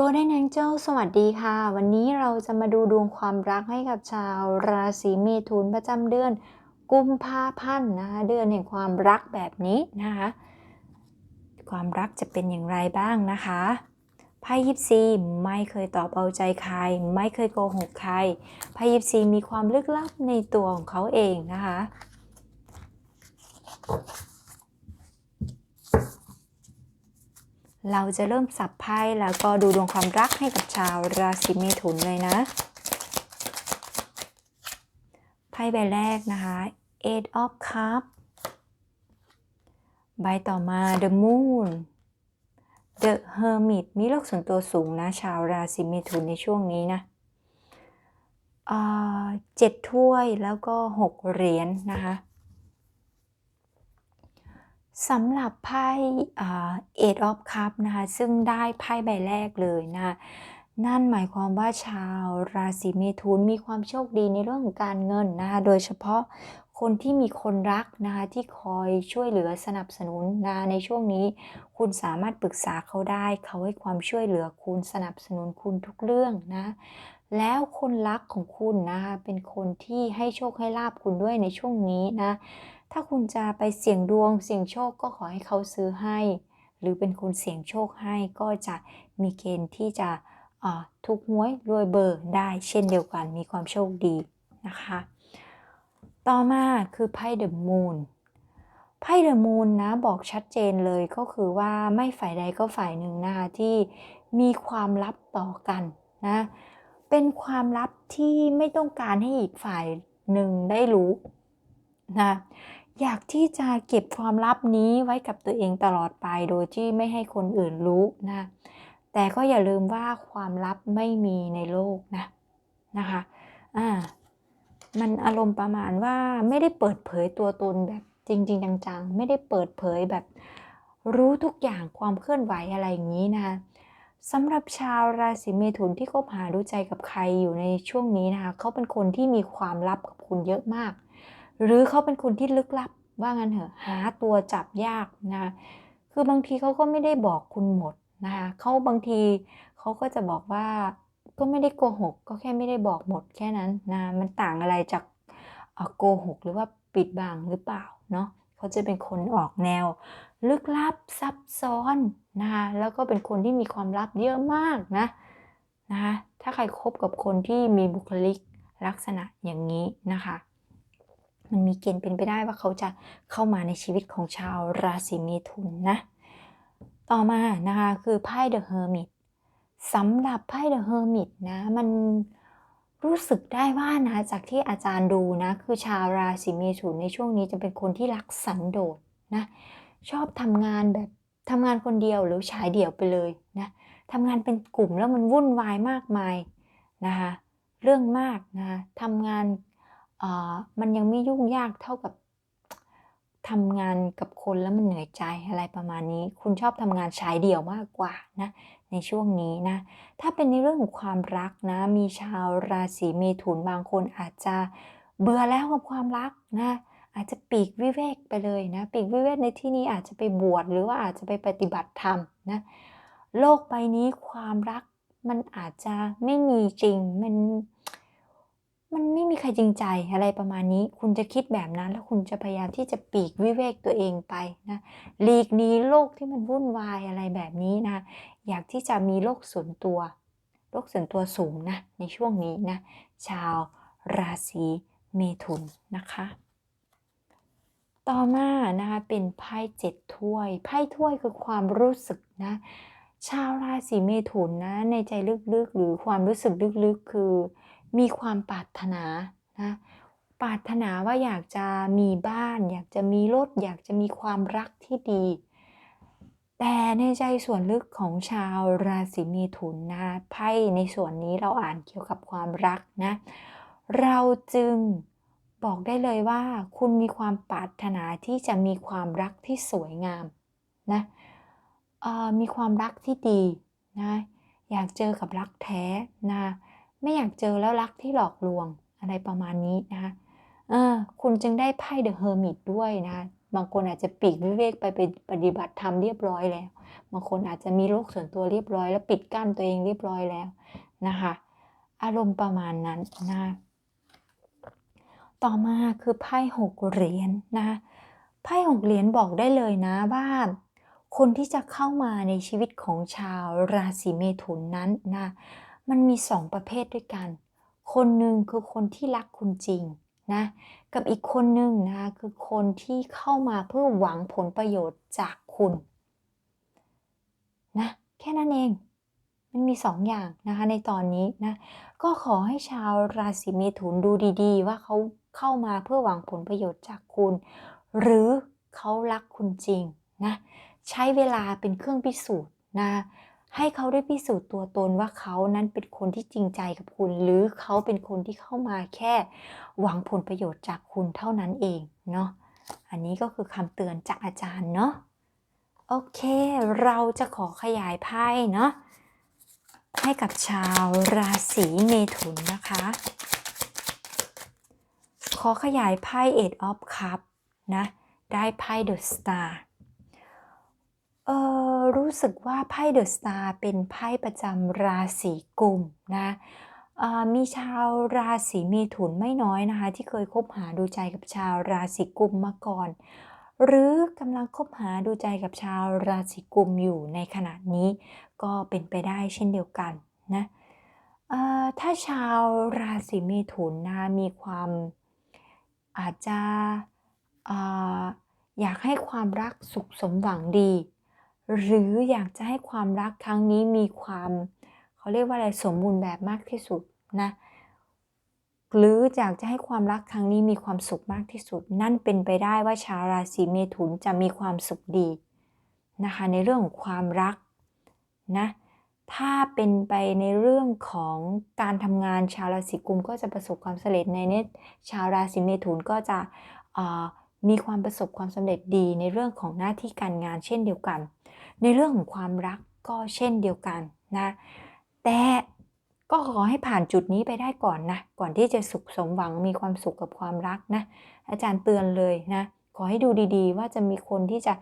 Golden Angel สวัสดีค่ะ วันนี้เราจะมาดูดวงความรักให้กับชาวราศีเมถุนประจำเดือน กุมภาพันธ์นะคะเดือนแห่งความรักแบบนี้นะคะ ความรักจะเป็นอย่างไรบ้างนะคะไพ่ยิปซีไม่เคยตอบเอาใจใคร ไม่เคยโกหกใครไพ่ยิปซีมีความลึกลับในตัวของเขาเองนะคะ เราจะเริ่มสับไพ่แล้วก็ดูดวงความรักให้กับชาวราศีเมถุนเลยนะไพ่ใบแรกนะคะ Eight of Cups ใบต่อมา The Moon The Hermit มีโลกส่วนตัวสูงนะ ชาวราศีเมถุนในช่วงนี้นะเจ็ดถ้วยแล้วก็หกเหรียญนนะคะ สำหรับไพ่เอ็ดออฟคัพนะคะ ซึ่งได้ไพ่ใบแรกเลยนะคะนั่นหมายความว่าชาวราศีเมถุนมีความโชคดีในเรื่องของการเงินนะคะโดยเฉพาะคนที่มีคนรักนะคะที่คอยช่วยเหลือสนับสนุนนะในช่วงนี้ คุณสามารถปรึกษาเขาได้ เขาให้ความช่วยเหลือคุณสนับสนุนคุณทุกเรื่องนะแล้วคนรักของคุณนะคะเป็นคนที่ให้โชคให้ลาบคุณด้วยในช่วงนี้นะ ถ้าคุณจะไปเสี่ยงดวงเสี่ยงโชคก็ขอให้เขาซื้อให้ หรือเป็นคนเสี่ยงโชคให้ก็จะมีเกณฑ์ที่จะทุกหวยรวยเบอร์ได้เช่นเดียวกันมีความโชคดีนะคะ ต่อมาคือไพ่เดอะมูนไพ่เดอะมูนนะบอกชัดเจนเลยก็คือว่าไม่ฝ่ายใดก็ฝ่ายหนึ่งนะคะที่มีความลับต่อกันนะเป็นความลับที่ไม่ต้องการให้อีกฝ่ายหนึ่งได้รู้ นะอยากที่จะเก็บความลับนี้ไว้กับตัวเองตลอดไปโดยที่ไม่ให้คนอื่นรู้นะแต่ก็อย่าลืมว่าความลับไม่มีในโลกนะนะคะอ่ามันอารมณ์ประมาณว่าไม่ได้เปิดเผยตัวตนแบบจริง ๆ จังๆ ไม่ได้เปิดเผยแบบรู้ทุกอย่างความเคลื่อนไหวอะไรอย่างนี้นะคะสำหรับชาวราศีเมถุนที่คบหาดูใจกับใครอยู่ในช่วงนี้นะคะเขาเป็นคนที่มีความลับกับคุณเยอะมาก หรือเขาเป็นคนที่ลึกลับ ว่างั้นเถอะหาตัวจับยากนะคือบางทีเขาก็ไม่ได้บอกคุณหมดนะคะเขาบางทีเขาก็จะบอกว่าก็ไม่ได้โกหก ก็แค่ไม่ได้บอกหมดแค่นั้นนะมันต่างอะไรจากโกหกหรือว่าปิดบังหรือเปล่าเนาะเขาจะเป็นคนออกแนว ลึกลับซับซ้อนนะคะแล้วก็เป็นคนที่มีความลับเยอะมากนะนะคะถ้าใครครบกับคนที่มีบุคลิกลักษณะอย่างนี้นะคะ มันมีเกณฑ์เป็นไปได้ว่าเขาจะเข้ามาในชีวิตของชาวราศีเมถุนนะ ต่อมานะคะคือไพ่เดอะเฮอร์มิตสำหรับไพ่เดอะเฮอร์มิตนะมันรู้สึกได้ว่านะจากที่อาจารย์ดูนะ คือชาวราศีเมถุนในช่วงนี้จะเป็นคนที่รักสันโดษนะชอบทำงานแบบทำงานคนเดียวหรือชายเดี่ยวไปเลยนะทำงานเป็นกลุ่มแล้วมันวุ่นวายมากมายนะคะเรื่องมากนะทำงาน มันยังไม่ยุ่งยากเท่ากับทำงานกับคนแล้วมันเหนื่อยใจอะไรประมาณนี้ คุณชอบทำงานชายเดี่ยวมากกว่านะในช่วงนี้นะ ถ้าเป็นในเรื่องของความรักนะ มีชาวราศีเมถุนบางคนอาจจะเบื่อแล้วกับความรักนะอาจจะปีกวิเวกไปเลยนะ ปีกวิเวกในที่นี้อาจจะไปบวชหรือว่าอาจจะไปปฏิบัติธรรมนะโลกใบนี้ความรักมันอาจจะไม่มีจริงมัน มันไม่มีใครจริงใจอะไรประมาณนี้ คุณจะคิดแบบนั้น แล้วคุณจะพยายามที่จะปีกวิเวกตัวเองไปนะหลีกหนีโลกที่มันวุ่นวายอะไรแบบนี้นะ อยากที่จะมีโลกส่วนตัว โลกส่วนตัวสูงนะในช่วงนี้นะ ชาวราศีเมถุนนะคะ ต่อมานะคะเป็นไพ่เจ็ดถ้วย ไพ่ถ้วยคือความรู้สึกนะ ชาวราศีเมถุนนะในใจลึกๆหรือความรู้สึกลึกๆคือ มีความปรารถนานะปรารถนาว่าอยากจะมีบ้าน อยากจะมีรถ อยากจะมีความรักที่ดี แต่ในใจส่วนลึกของชาวราศีมีถุนนะไพ่ในส่วนนี้เราอ่านเกี่ยวกับความรักนะ เราจึงบอกได้เลยว่า คุณมีความปรารถนาที่จะมีความรักที่สวยงามนะมีความรักที่ดีนะอยากเจอกับรักแท้นะ ไม่อยากเจอแล้วรักที่หลอกลวงอะไรประมาณนี้นะคะเออคุณจึงได้ไพ่เดอะเฮอร์มิตด้วยนะบางคนอาจจะปีกวิเวกไปไปปฏิบัติธรรมเรียบร้อยแล้ว บางคนอาจจะมีโลกส่วนตัวเรียบร้อย แล้วปิดกั้นตัวเองเรียบร้อยแล้วนะคะ อารมณ์ประมาณนั้นนะต่อมาคือไพ่หกเหรียญนนะไพ่หกเหรียญบอกได้เลยนะว่าคนที่จะเข้ามาในชีวิตของชาวราศีเมถุนนั้นนะ มันมีสองประเภทด้วยกัน คนหนึ่งคือคนที่รักคุณจริงนะ กับอีกคนหนึ่งนะคือคนที่เข้ามาเพื่อหวังผลประโยชน์จากคุณนะแค่นั้นเอง มันมีสองอย่างนะคะในตอนนี้นะ ก็ขอให้ชาวราศีเมถุนดูดีๆ ว่าเขาเข้ามาเพื่อหวังผลประโยชน์จากคุณ หรือเขารักคุณจริงนะ ใช้เวลาเป็นเครื่องพิสูจน์นะ ให้เขาได้พิสูจน์ตัวตนว่าเขานั้นเป็นคนที่จริงใจกับคุณ หรือเขาเป็นคนที่เข้ามาแค่ หวังผลประโยชน์จากคุณเท่านั้นเองเนาะอันนี้ก็คือคำเตือนจากอาจารย์เนาะโอเค เราจะขอขยายไพ่เนาะให้กับชาวราศีเมถุนนะคะ ขอขยายไพ่ Eight of Cup นะ ได้ไพ่เดอะสตาร์เออ รู้สึกว่าไพ่เดอะสตาร์เป็นไพ่ประจำราศีกุมนะมีชาวราศีเมถุนไม่น้อยนะคะ ที่เคยคบหาดูใจกับชาวราศีกุมมาก่อน หรือกำลังคบหาดูใจกับชาวราศีกุมอยู่ในขณะนี้ก็เป็นไปได้เช่นเดียวกันนะถ้าชาวราศีเมถุนนะมีความอาจจะออยากให้ความรักสุขสมหวังดี หรืออยากจะให้ความรักครั้งนี้มีความเขาเรียกว่าอะไรสมบูรณ์แบบมากที่สุดนะหรืออยากจะให้ความรักครั้งนี้มีความสุขมากที่สุด นั่นเป็นไปได้ว่าชาวราศีเมถุนจะมีความสุขดีนะคะในเรื่องของความรักนะถ้าเป็นไปในเรื่องของการทำงานชาวราศีกุมก็จะประสบความสำเร็จในเนตชาวราศีเมถุนก็จะ มีความประสบความสำเร็จดีในเรื่องของหน้าที่การงานเช่นเดียวกัน ในเรื่องของความรักก็เช่นเดียวกันนะแต่ก็ขอให้ผ่านจุดนี้ไปได้ก่อนนะ ก่อนที่จะสุขสมหวังมีความสุขกับความรักนะ อาจารย์เตือนเลยนะ ขอให้ดูดีๆ ว่าจะมีคนที่จะ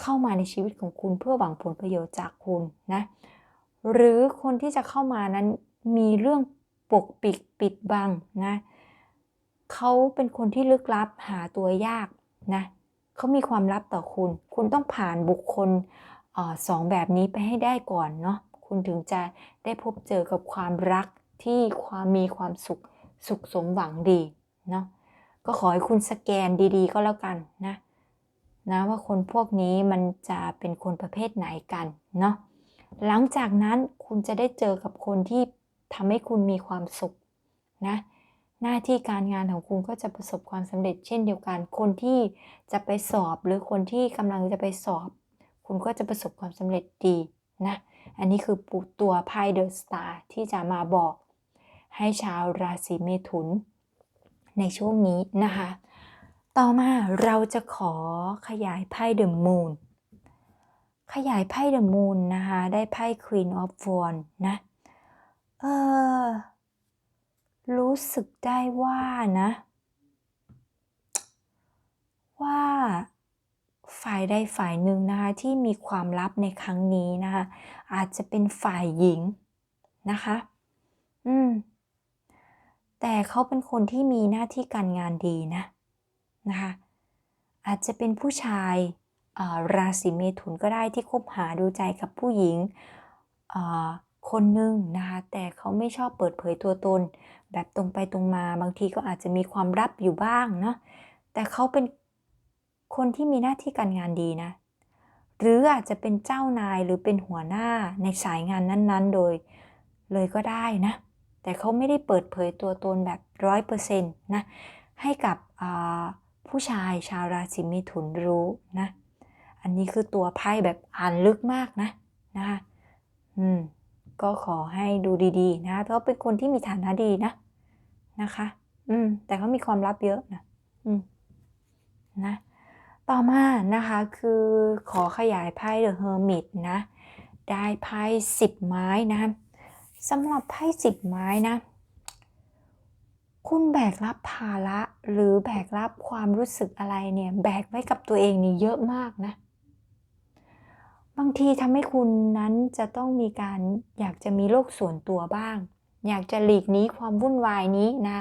เข้ามาในชีวิตของคุณเพื่อหวังผลประโยชน์จากคุณนะ หรือคนที่จะเข้ามานั้นมีเรื่องปกปิดปิดบังนะเเขาเป็นคนที่ลึกลับหาตัวยากนะเขามีความลับต่อคุณ คุณต้องผ่านบุคคลอสองแบบนี้ไปให้ได้ก่อนเนาะคุณถึงจะได้พบเจอกับความรักที่ความมีความสุขสุขสมหวังดีเนาะก็ขอให้คุณสแกนดีๆ ก็แล้วกันนะนะว่าคนพวกนี้มันจะเป็นคนประเภทไหนกันเนาะหลังจากนั้นคุณจะได้เจอกับคนที่ทำให้คุณมีความสุขนะ หน้าที่การงานของคุณก็จะประสบความสำเร็จ เช่นเดียวกัน คนที่จะไปสอบหรือคนที่กำลังจะไปสอบ คุณก็จะประสบความสำเร็จดีนะ อันนี้คือตัวไพ่เดอะสตาร์ที่จะมาบอก ให้ชาวราศีเมถุน ในช่วงนี้นะคะ ต่อมาเราจะขอขยายไพ่เดอะมูนขยายไพ่เดอะมูนนะคะ ได้ไพ่ Queen of Wands นะ เออ รู้สึกได้ว่านะ ว่าฝ่ายใดฝ่ายหนึ่งนะคะที่มีความลับในครั้งนี้นะคะอาจจะเป็นฝ่ายหญิงนะคะ อืม แต่เขาเป็นคนที่มีหน้าที่การงานดีนะนะคะอาจจะเป็นผู้ชายราศีเมถุนก็ได้ที่คบหาดูใจกับผู้หญิง คนหนึ่งนะคะแต่เขาไม่ชอบเปิดเผยตัวตน แบบตรงไปตรงมา บางทีก็อาจจะมีความลับอยู่บ้างเนาะแต่เขาเป็นคนที่มีหน้าที่การงานดีนะ หรืออาจจะเป็นเจ้านายหรือเป็นหัวหน้าในสายงานนั้นๆ โดยเลยก็ได้นะ แต่เขาไม่ได้เปิดเผยตัวตนแบบร้อยเปอร์เซ็นต์นะ ให้กับผู้ชายชาวราศีเมถุนรู้นะ อันนี้คือตัวไพ่แบบอ่านลึกมากนะนะคะอืม ก็ขอให้ดูดีๆ นะเขาเป็นคนที่มีฐานะดีนะ นะคะ อืม แต่เขามีความลับเยอะนะ อืม นะ ต่อมานะคะ คือขอขยายไพ่ The Hermit นะ ได้ไพ่สิบไม้นะสำหรับไพ่สิบไม้นะ คุณแบกรับภาระหรือแบกรับความรู้สึกอะไรเนี่ย แบกไว้กับตัวเองนี่เยอะมากนะ บางทีทำให้คุณนั้นจะต้องมีการอยากจะมีโลกส่วนตัวบ้าง อยากจะหลีกหนีความวุ่นวายนี้นะ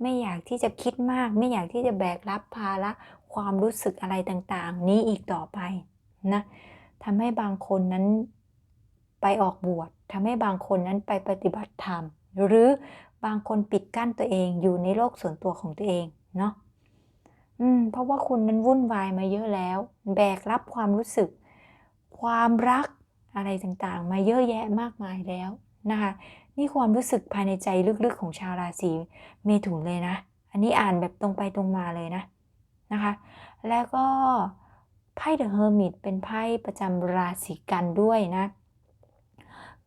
ไม่อยากที่จะคิดมาก ไม่อยากที่จะแบกรับภาระความรู้สึกอะไรต่างๆ นี้อีกต่อไปนะทำให้บางคนนั้นไปออกบวชทำให้บางคนนั้นไปปฏิบัติธรรม หรือบางคนปิดกั้นตัวเองอยู่ในโลกส่วนตัวของตัวเองเนาะอืมเพราะว่าคุณนั้นวุ่นวายมาเยอะแล้ว แบกรับความรู้สึก ความรักอะไรต่างๆ มาเยอะแยะมากมายแล้วนะคะ นี่ความรู้สึกภายในใจลึกๆของชาวราศีเมถุนเลยนะ อันนี้อ่านแบบตรงไปตรงมาเลยนะนะคะ แล้วก็ไพ่เดอะเฮอร์มิตเป็นไพ่ประจำราศีกันด้วยนะ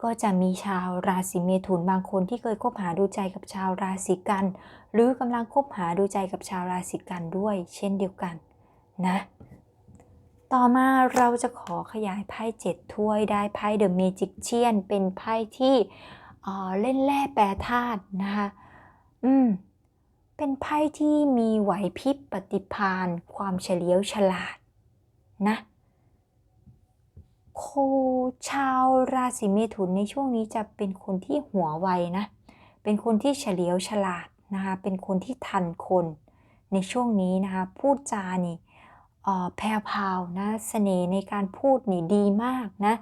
ก็จะมีชาวราศีเมถุนบางคนที่เคยคบหาดูใจกับชาวราศีกัน หรือกำลังคบหาดูใจกับชาวราศีกันด้วย เช่นเดียวกันนะ ต่อมาเราจะขอขยายไพ่เจ็ดถ้วยได้ไพ่เดอะเมจิกเชียนเป็นไพ่ที่เล่นแร่แปรธาตุนะคะอืมเป็นไพ่ที่มีไหวพริบปฏิภาณความเฉลียวฉลาดนะโคชาวราศีเมถุนในช่วงนี้จะเป็นคนที่หัวไวนะ เป็นคนที่เฉลียวฉลาดนะคะ เป็นคนที่ทันคนในช่วงนี้นะคะ พูดจานี่ แพรวพาวนะเสน่ห์ในการพูดนี่ดีมากนะ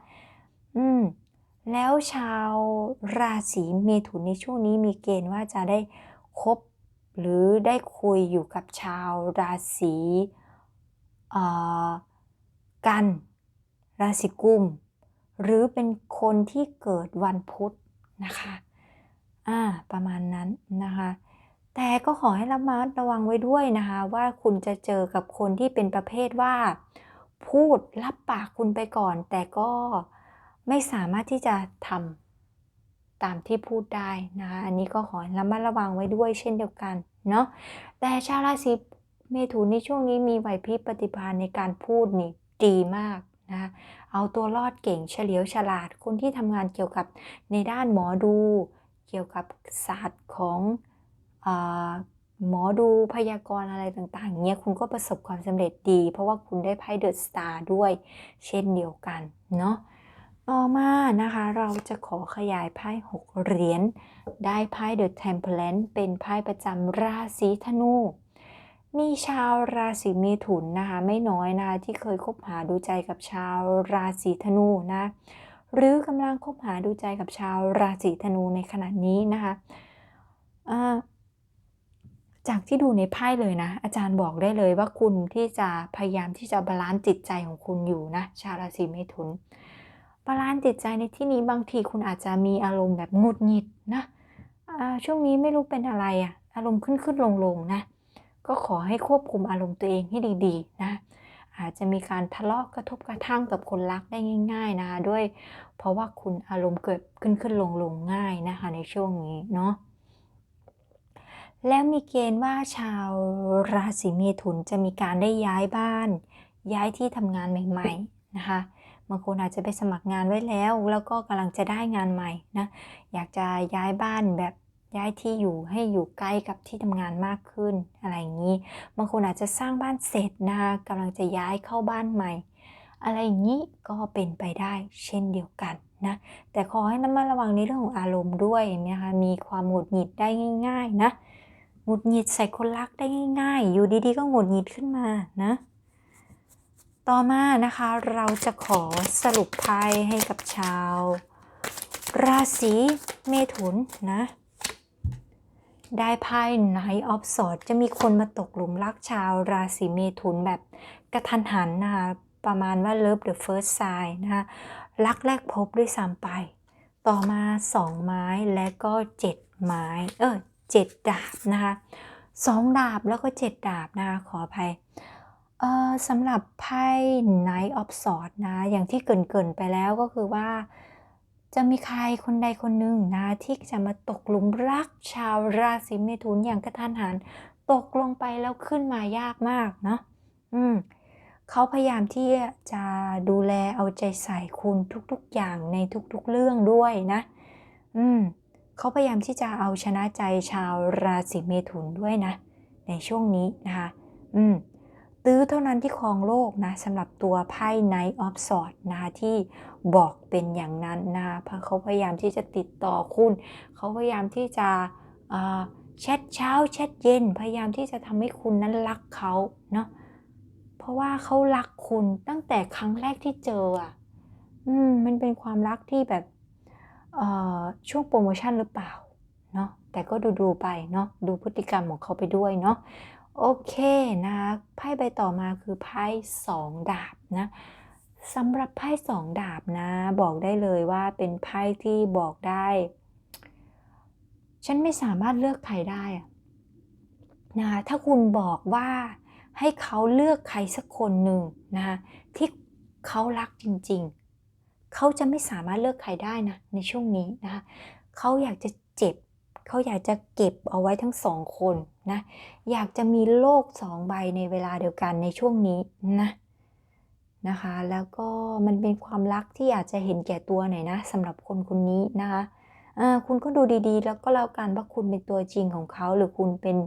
อืมแล้วชาวราศีเมถุนในช่วงนี้มีเกณฑ์ว่าจะได้คบหรือได้คุยอยู่กับชาวราศีกัน ราศีกุม หรือเป็นคนที่เกิดวันพุธนะคะ อ่า ประมาณนั้นนะคะ แต่ก็ขอให้ระมัดระวังไว้ด้วยนะคะ ว่าคุณจะเจอกับคนที่เป็นประเภทว่า พูดรับปากคุณไปก่อน แต่ก็ไม่สามารถที่จะทำตามที่พูดได้นะคะอันนี้ก็ขอระมัดระวังไว้ด้วยเช่นเดียวกันเนาะแต่ชาวราศีเมถุนในช่วงนี้มีไหวพริบปฏิภาณในการพูดนี่ดีมากนะเอาตัวรอดเก่งเฉลียวฉลาดคนที่ทำงานเกี่ยวกับในด้านหมอดู เกี่ยวกับศาสตร์ของ หมอดูพยากรณ์อะไรต่างๆเงี้ยคุณก็ประสบความสำเร็จดี เพราะว่าคุณได้ไพ่เดอะสตาร์ด้วย เช่นเดียวกันเนาะต่อมานะคะเราจะขอขยายไพ่หกเหรียญได้ไพ่เดอะเทมเพลนเป็นไพ่ประจำราศีธนูมีชาวราศีเมถุนนะคะไม่น้อยนะคะที่เคยคบหาดูใจกับชาวราศีธนูนะหรือกำลังคบหาดูใจกับชาวราศีธนูในขณะนี้นะคะ จากที่ดูในไพ่เลยนะ อาจารย์บอกได้เลยว่าคุณที่จะพยายามที่จะบาลานซ์จิตใจของคุณอยู่นะ ชาวราศีเมถุนบาลานซ์จิตใจในที่นี้บางทีคุณอาจจะมีอารมณ์แบบงุดหงิดนะช่วงนี้ไม่รู้เป็นอะไรอะอารมณ์ขึ้นขึ้นลงลงนะ ก็ขอให้ควบคุมอารมณ์ตัวเองให้ดีๆ นะอาจจะมีการทะเลาะกระทบกระทั่งกับคนรักได้ง่าย ๆ นะคะด้วย เพราะว่าคุณอารมณ์เกิดขึ้นขึ้นลงลงง่ายนะคะในช่วงนี้เนาะ แล้วมีเกณฑ์ว่าชาวราศีเมถุนจะมีการได้ย้ายบ้าน ย้ายที่ทำงานใหม่ๆนะคะบางคนอาจจะไปสมัครงานไว้แล้ว แล้วก็กำลังจะได้งานใหม่นะอยากจะย้ายบ้านแบบย้ายที่อยู่ให้อยู่ใกล้กับที่ทำงานมากขึ้นอะไรอย่างนี้ บางคนอาจจะสร้างบ้านเสร็จนะคะกำลังจะย้ายเข้าบ้านใหม่ อะไรอย่างนี้ก็เป็นไปได้เช่นเดียวกันนะแต่ขอให้ระมัดระวังในเรื่องของอารมณ์ด้วยนะคะมีความหงุดหงิดได้ง่าย ๆ นะ หงุดหงิดใส่คนรักได้ง่ายๆ อยู่ดีๆ ก็หงุดหงิดขึ้นมานะ ต่อมานะคะเราจะขอสรุปไพ่ให้กับชาว ราศีเมถุนนะ ได้ไพ่ Knight of Swords จะมีคนมาตกหลุมรักชาวราศีเมถุนแบบกระทันหันนะคะประมาณว่า Love the first sign นะคะรักแรกพบด้วยซ้ำไป ต่อมาสองไม้และก็เจ็ดไม้ เออ 7 ดาบนะคะสองดาบแล้วก็ 7 ดาบนะคะขออภัยเอ่อสำหรับไพ่ Knight of Swords นะอย่างที่เกินๆไปแล้วก็คือว่า จะมีใครคนใดคนหนึ่งนะที่จะมาตกหลุมรักชาวราศีเมถุนอย่างกระทันหันตกลงไปแล้วขึ้นมายากมากเนาะอืมเขาพยายามที่จะดูแลเอาใจใส่คุณทุกๆอย่างในทุกๆเรื่องด้วยนะ อืม เขาพยายามที่จะเอาชนะใจชาวราศีเมถุนด้วยนะ ในช่วงนี้นะคะ อืมตื้อเท่านั้นที่ครองโลกนะสำหรับตัวไพ่ Knight of Swords นะคะที่บอกเป็นอย่างนั้นนะคะเพราะเขาพยายามที่จะติดต่อคุณ เขาพยายามที่จะแชทเช้าแชทเย็น พยายามที่จะทำให้คุณนั้นรักเขาเนาะเพราะว่าเขารักคุณตั้งแต่ครั้งแรกที่เจออะ อืมมันเป็นความรักที่แบบ ช่วงโปรโมชั่นหรือเปล่าเนาะแต่ก็ดูดูๆไปเนาะดูพฤติกรรมของเขาไปด้วยเนาะโอเคนะไพ่ใบต่อมาคือไพ่สองดาบนะสำหรับไพ่สองดาบนะ บอกได้เลยว่าเป็นไพ่ที่บอกได้ ฉันไม่สามารถเลือกใครได้นะคะถ้าคุณบอกว่าให้เขาเลือกใครสักคนหนึ่งนะคะที่เขารักจริง ๆ เขาจะไม่สามารถเลือกใครได้นะในช่วงนี้นะคะเขาอยากจะเจ็บ เขาอยากจะเก็บเอาไว้ทั้งสองคนนะ อยากจะมีโลกสองใบในเวลาเดียวกันในช่วงนี้นะนะคะ แล้วก็มันเป็นความรักที่อาจจะเห็นแก่ตัวหน่อยนะสำหรับคนคนนี้นะคะคุณก็ดูดีๆ แล้วก็แล้วกันว่าคุณเป็นตัวจริงของเขาหรือคุณเป็น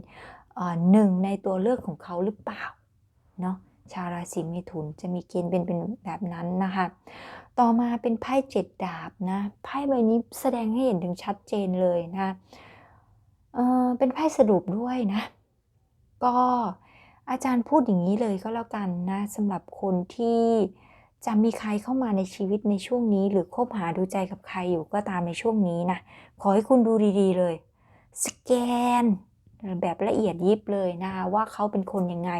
หนึ่งในตัวเลือกของเขาหรือเปล่าเนาะชาวราศีเมถุนจะมีเกณฑ์เป็นเป็นแบบนั้นนะคะ ต่อมาเป็นไพ่เจ็ดดาบนะไพ่ใบนี้แสดงให้เห็นถึงชัดเจนเลยนะเออเป็นไพ่สรุปด้วยนะ ก็อาจารย์พูดอย่างนี้เลยก็แล้วกันนะสำหรับคนที่จะมีใครเข้ามาในชีวิตในช่วงนี้ หรือคบหาดูใจกับใครอยู่ก็ตามในช่วงนี้นะขอให้คุณดูดีๆเลย สแกน แบบละเอียดยิบเลยนะคะว่าเขาเป็นคนยังไง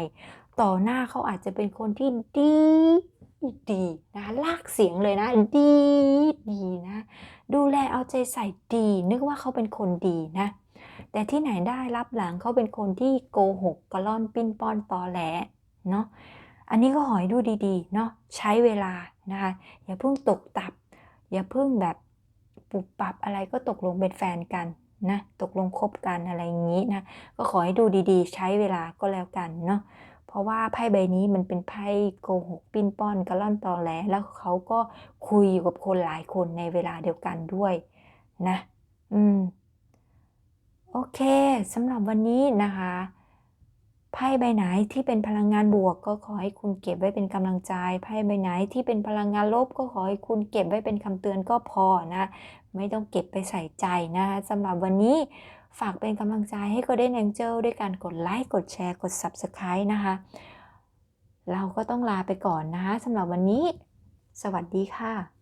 ต่อหน้าเขาอาจจะเป็นคนที่ดี ดีนะลากเสียงเลยนะ ดีดีนะ ดูแลเอาใจใส่ดี นึกว่าเขาเป็นคนดีนะ แต่ที่ไหนได้รับหลังเขาเป็นคนที่โกหกกระล่อนปิ้นป้อนตอแหลเนาะอันนี้ก็หอยดูดีๆเนาะใช้เวลานะคะอย่าเพิ่งตกตับ อย่าเพิ่งแบบปุบปับอะไรก็ตกลงเป็นแฟนกันนะตกลงคบกันอะไรอย่างนี้นะก็ขอให้ดูดีๆ ใช้เวลาก็แล้วกันเนาะ ราะว่าไพ่ใบนี้มันเป็นไพ่โกหกปิ้นป้อนกระล่อนตอแหลแล้วเขาก็คุยอยู่กับคนหลายคนในเวลาเดียวกันด้วยนะ อืม โอเคสำหรับวันนี้นะคะไพ่ใบไหนที่เป็นพลังงานบวกก็ขอให้คุณเก็บไว้เป็นกำลังใจไพ่ใบไหนที่เป็นพลังงานลบก็ขอให้คุณเก็บไว้เป็นคำเตือนก็พอนะ ไม่ต้องเก็บไปใส่ใจนะคะสำหรับวันนี้ ฝากเป็นกำลังใจให้ Golden Angel ด้วยการกดไลค์กดแชร์กด Subscribe นะคะ เราก็ต้องลาไปก่อนนะคะสำหรับวันนี้ สวัสดีค่ะ